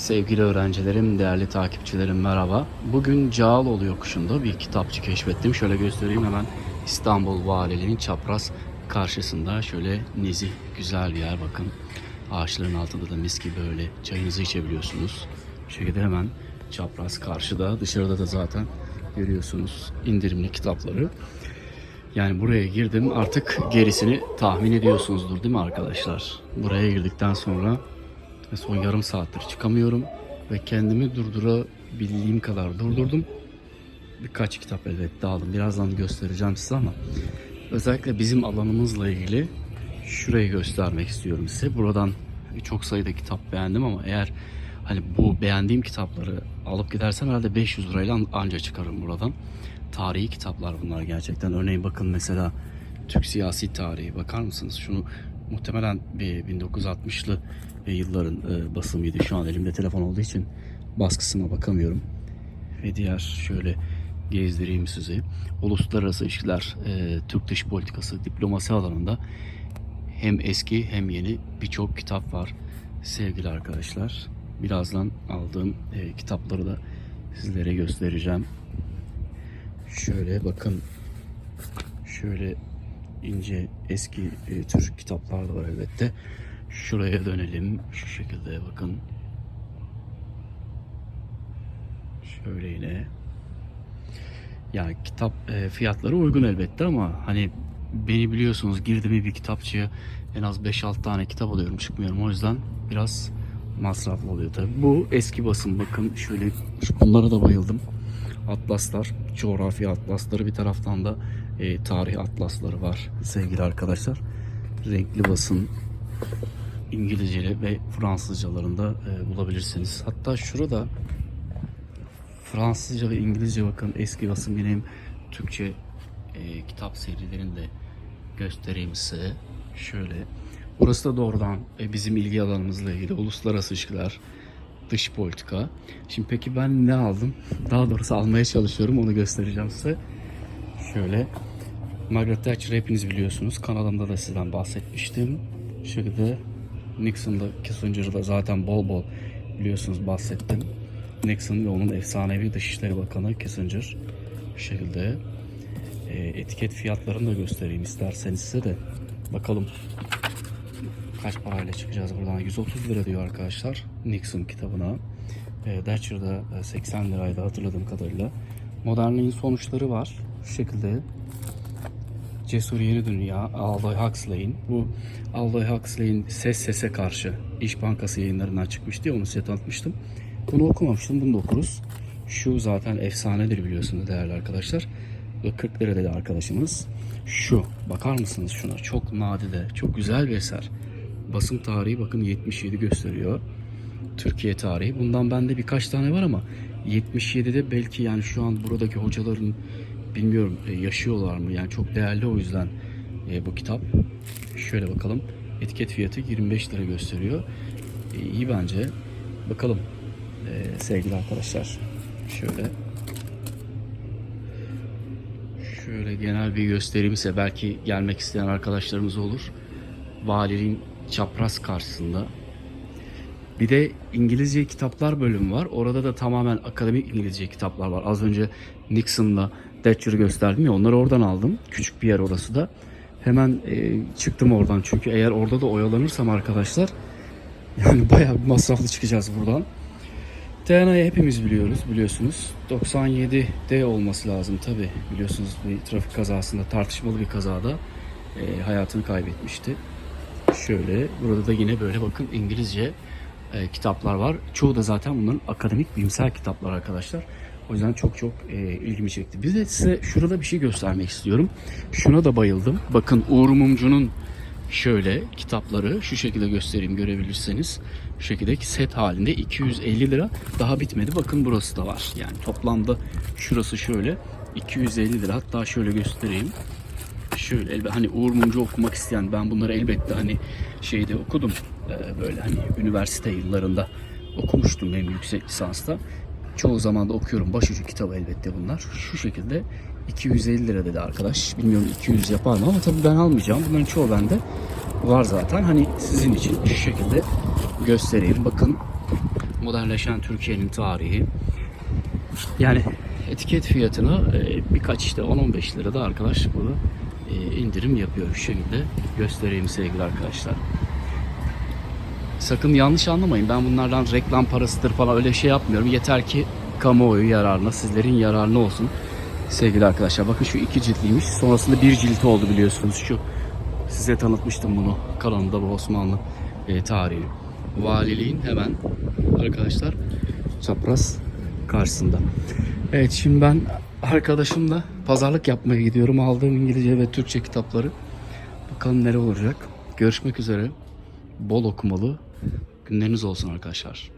Sevgili öğrencilerim, değerli takipçilerim merhaba. Bugün Cağaloğlu yokuşunda bir kitapçı keşfettim. Şöyle göstereyim hemen İstanbul Valiliğin çapraz karşısında şöyle nezih güzel bir yer bakın. Ağaçların altında da mis gibi böyle çayınızı içebiliyorsunuz. Bu şekilde hemen çapraz karşıda dışarıda da zaten görüyorsunuz indirimli kitapları. Yani buraya girdim artık gerisini tahmin ediyorsunuzdur değil mi arkadaşlar? Buraya girdikten sonra ve son yarım saattir çıkamıyorum ve kendimi durdurabildiğim kadar durdurdum. Birkaç kitap elbette aldım. Birazdan göstereceğim size ama özellikle bizim alanımızla ilgili şurayı göstermek istiyorum size. Buradan çok sayıda kitap beğendim ama eğer hani bu beğendiğim kitapları alıp gidersem herhalde 500 lirayla anca çıkarım buradan. Tarihi kitaplar bunlar gerçekten. Örneğin bakın mesela Türk siyasi tarihi bakar mısınız? Şunu muhtemelen bir 1960'lı yılların e, basımıydı. Şu an elimde telefon olduğu için baskısına bakamıyorum. Ve diğer şöyle gezdireyim sizi. Uluslararası ilişkiler, e, Türk dış politikası, diplomasi alanında hem eski hem yeni birçok kitap var sevgili arkadaşlar. Birazdan aldığım e, kitapları da sizlere göstereceğim. Şöyle bakın. Şöyle ince eski e, tür kitaplar da var elbette. Şuraya dönelim. Şu şekilde bakın. Şöyle yine. Yani kitap e, fiyatları uygun elbette ama hani beni biliyorsunuz girdim bir kitapçıya en az 5-6 tane kitap alıyorum çıkmıyorum. O yüzden biraz masraflı oluyor tabii. Bu eski basım bakın şöyle bunlara da bayıldım. Atlaslar, coğrafya atlasları bir taraftan da e, tarih atlasları var sevgili arkadaşlar. Renkli basın İngilizce ve Fransızcalarında e, bulabilirsiniz. Hatta şurada Fransızca ve İngilizce bakın eski basım benim Türkçe e, kitap serilerini de göstereyim size. Şöyle. Burası da doğrudan e, bizim ilgi alanımızla ilgili uluslararası ilişkiler, dış politika. Şimdi peki ben ne aldım? Daha doğrusu almaya çalışıyorum onu göstereceğim size. Şöyle. Margaret Thatcher hepiniz biliyorsunuz. Kanalımda da sizden bahsetmiştim. Şu şekilde Nixon'da Kissinger'ı da zaten bol bol biliyorsunuz bahsettim. Nixon ve onun efsanevi Dışişleri Bakanı Kissinger. Bu şekilde e, etiket fiyatlarını da göstereyim isterseniz size de. Bakalım kaç parayla çıkacağız buradan. 130 lira diyor arkadaşlar Nixon kitabına. E, Thatcher'da e, 80 liraydı hatırladığım kadarıyla. Modernliğin sonuçları var. Şu şekilde Cesur Yeni Dünya, Aldous Huxley'in. Bu Aldous Huxley'in Ses Sese Karşı İş Bankası yayınlarından çıkmıştı ya onu size tanıtmıştım. Bunu okumamıştım, bunu da okuruz. Şu zaten efsanedir biliyorsunuz değerli arkadaşlar. Ve 40 lira dedi arkadaşımız. Şu, bakar mısınız şuna? Çok nadide, çok güzel bir eser. Basım tarihi bakın 77 gösteriyor. Türkiye tarihi. Bundan bende birkaç tane var ama 77'de belki yani şu an buradaki hocaların bilmiyorum e, yaşıyorlar mı? Yani çok değerli o yüzden e, bu kitap. Şöyle bakalım. Etiket fiyatı 25 lira gösteriyor. E, iyi bence. Bakalım sevgili arkadaşlar. Şöyle şöyle genel bir göstereyim ise belki gelmek isteyen arkadaşlarımız olur. Valiliğin çapraz karşısında bir de İngilizce kitaplar bölümü var. Orada da tamamen akademik İngilizce kitaplar var. Az önce Nixon'la Thatcher'ı gösterdim ya onları oradan aldım. Küçük bir yer orası da. Hemen e, çıktım oradan çünkü eğer orada da oyalanırsam arkadaşlar yani bayağı bir masraflı çıkacağız buradan. TNA'yı hepimiz biliyoruz biliyorsunuz. 97'de olması lazım tabi biliyorsunuz bir trafik kazasında tartışmalı bir kazada e, hayatını kaybetmişti. Şöyle burada da yine böyle bakın İngilizce e, kitaplar var. Çoğu da zaten bunların akademik bilimsel kitaplar arkadaşlar. O yüzden çok çok e, ilgimi çekti. Bir de size şurada bir şey göstermek istiyorum. Şuna da bayıldım. Bakın Uğur Mumcu'nun şöyle kitapları şu şekilde göstereyim görebilirseniz. Şu şekilde set halinde 250 lira daha bitmedi. Bakın burası da var. Yani toplamda şurası şöyle 250 lira. Hatta şöyle göstereyim. Şöyle elbette hani Uğur Mumcu okumak isteyen ben bunları elbette hani şeyde okudum. Ee, böyle hani üniversite yıllarında okumuştum benim yüksek lisansta. Çoğu zaman da okuyorum. Başucu kitabı elbette bunlar. Şu şekilde 250 lira dedi arkadaş. Bilmiyorum 200 yapar mı ama tabii ben almayacağım. Bunların çoğu bende var zaten. Hani sizin için şu şekilde göstereyim. Bakın Modernleşen Türkiye'nin tarihi. Yani etiket fiyatını e, birkaç işte 10-15 lira da arkadaş burada e, indirim yapıyor şu şekilde göstereyim sevgili arkadaşlar. Sakın yanlış anlamayın. Ben bunlardan reklam parasıdır falan öyle şey yapmıyorum. Yeter ki kamuoyu yararına, sizlerin yararına olsun. Sevgili arkadaşlar bakın şu iki ciltliymiş. Sonrasında bir cilt oldu biliyorsunuz. Şu size tanıtmıştım bunu kanalımda bu Osmanlı e, tarihi. Valiliğin hemen arkadaşlar çapraz karşısında. Evet şimdi ben arkadaşımla pazarlık yapmaya gidiyorum. Aldığım İngilizce ve Türkçe kitapları. Bakalım nere olacak. Görüşmek üzere. Bol okumalı günleriniz olsun arkadaşlar.